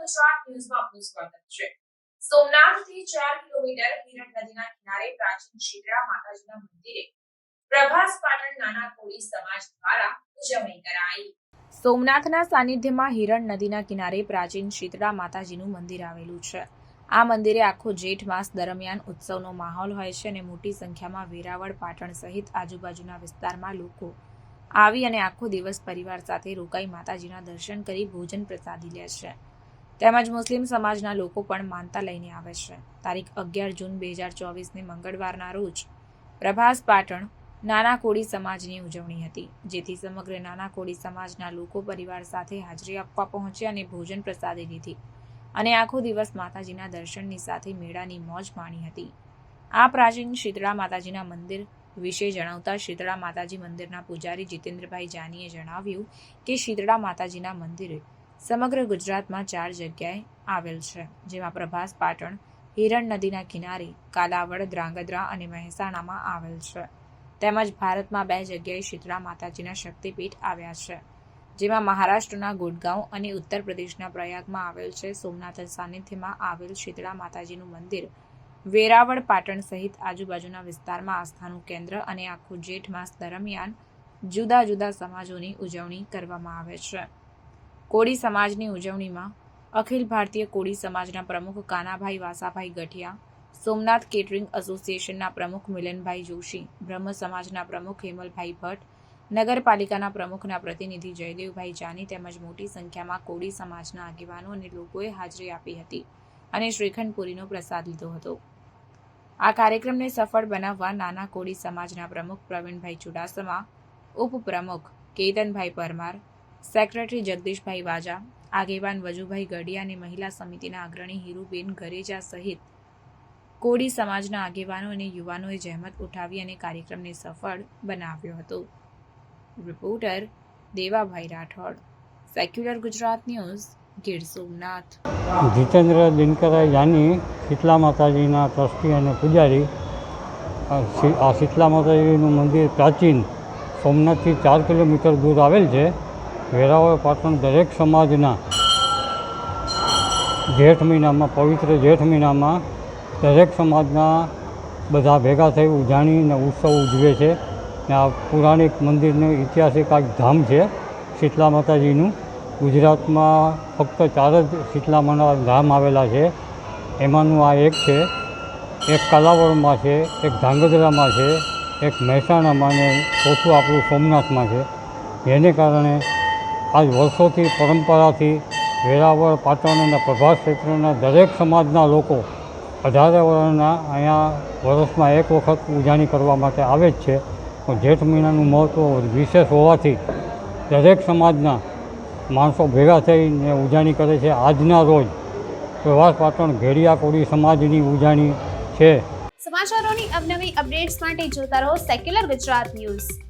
આપનું સ્વાગત છે. સોમનાથથી ચાર કિલોમીટર હિરણ નદીના કિનારે પ્રાચીન શીતળા માતાજીના મંદિરે પ્રભાસ પાટણ નાના કોળી સમાજ દ્વારા ઉજવણી કરાઈ. સોમનાથના સાનિધ્યમાં હિરણ નદીના કિનારે પ્રાચીન શીતળા માતાજીનું મંદિર આવેલું છે. આ મંદિરે આખો જેઠ માસ દરમિયાન ઉત્સવનો માહોલ હોય છે અને મોટી સંખ્યામાં વેરાવળ, પાટણ સહિત આજુબાજુના વિસ્તારમાં લોકો આવી અને આખો દિવસ પરિવાર સાથે રોકાઈ માતાજીના દર્શન કરી ભોજન પ્રસાદી લે છે. તેમજ મુસ્લિમ સમાજના લોકો પણ માનતા લઈને આવે છે. તારીખ અગિયાર જૂન બે હજાર ચોવીસને મંગળવારના રોજ પ્રભાસ પાટણ નાના કોળી સમાજની ઉજવણી હતી, જેથી સમગ્ર નાના કોળી સમાજના લોકો પરિવાર સાથે હાજરી આપવા પહોંચ્યા અને ભોજન પ્રસાદી લીધી અને આખો દિવસ માતાજીના દર્શનની સાથે મેળાની મોજ માણી હતી. આ પ્રાચીન શીતળા માતાજીના મંદિર વિશે જણાવતા શીતળા માતાજી મંદિરના પૂજારી જીતેન્દ્રભાઈ જાનીએ જણાવ્યું કે શીતળા માતાજીના મંદિરે સમગ્ર ગુજરાતમાં ચાર જગ્યાએ આવેલ છે, જેમાં પ્રભાસ પાટણ, હિરણ નદીના કિનારે, કાલાવડ દ્રાંગધ્રા અને મહેસાણામાં આવેલ છે. તેમજ ભારતમાં બે જગ્યાએ શીતળા માતાજીના શક્તિપીઠ આવ્યા છે, જેમાં મહારાષ્ટ્રના ગુડગાંવ અને ઉત્તર પ્રદેશના પ્રયાગમાં આવેલ છે. સોમનાથ સાનિધ્યમાં આવેલ શીતળા માતાજીનું મંદિર વેરાવળ પાટણ સહિત આજુબાજુના વિસ્તારમાં આસ્થાનું કેન્દ્ર અને આખું જેઠ માસ દરમિયાન જુદા જુદા સમાજોની ઉજવણી કરવામાં આવે છે. કોળી સમાજની ઉજવણીમાં અખિલ ભારતીય કોળી સમાજના પ્રમુખ કાનાભાઈ વાસાભાઈ ગઠિયા સોમનાથ કેટરિંગ એસોસિએશનના પ્રમુખ મિલનભાઈ જોશી, બ્રહ્મ સમાજના પ્રમુખ હેમલભાઈ ભટ્ટ, નગરપાલિકાના પ્રમુખના પ્રતિનિધિ જયદેવભાઈ જાની તેમજ મોટી સંખ્યામાં કોળી સમાજના આગેવાનો અને લોકોએ હાજરી આપી હતી અને શ્રીખંડ પુરીનો પ્રસાદ લીધો હતો. આ કાર્યક્રમને સફળ બનાવવા નાના કોળી સમાજના પ્રમુખ પ્રવીણભાઈ ચુડાસમા, ઉપપ્રમુખ કેતનભાઈ પરમાર સેક્રેટરી જગદીશભાઈ વાજા, આગેવાન વજુભાઈ ગઢિયા અને મહિલા સમિતિના અગ્રણી હીરુબેન ગરેજા સહિત કોડી સમાજના આગેવાનો અને યુવાનોએ જહેમત ઉઠાવી અને કાર્યક્રમને સફળ બનાવ્યો હતો. Reporter Devabhai Rathod. Secular Gujarat news, Gir Somnath. Jitendra Dinkara Jani Shitala માતાજીના ટ્રસ્ટી અને પૂજારી. આ શીતલા માતાજીનું મંદિર પ્રાચીન સોમનાથથી ચાર કિલોમીટર દૂર આવેલ છે. વેરાવળ પાટણ દરેક સમાજના જેઠ મહિનામાં, પવિત્ર જેઠ મહિનામાં દરેક સમાજના બધા ભેગા થઈ ઉજાણીને ઉત્સવ ઉજવે છે. ને આ પુરાણિક મંદિરનું ઐતિહાસિક આ ધામ છે, શીતલા માતાજીનું. ગુજરાતમાં ફક્ત ચાર જ શીતલા માના ધામ આવેલા છે. એમાંનું આ એક છે, એક કાલાવડમાં છે, એક ધાંગધ્રામાં છે, એક મહેસાણામાં ને ચોથું આપણું સોમનાથમાં છે. જેને કારણે આજ વર્ષોથી પરંપરાથી વેરાવળ પાટણ અને પ્રભાસ ક્ષેત્રના દરેક સમાજના લોકો અઢારે વર્ષના અહીંયા વર્ષમાં એક વખત ઉજાણી કરવા માટે આવે જ છે. પણ જેઠ મહિનાનું મહત્ત્વ વિશેષ હોવાથી દરેક સમાજના માણસો ભેગા થઈને ઉજાણી કરે છે. આજના રોજ પ્રભાસ પાટણ ઘેડિયા કોળી સમાજની ઉજાણી છે. સમાચારોની અવનવી અપડેટ્સ માટે જોતા રહો સેક્યુલર ગુજરાત ન્યૂઝ.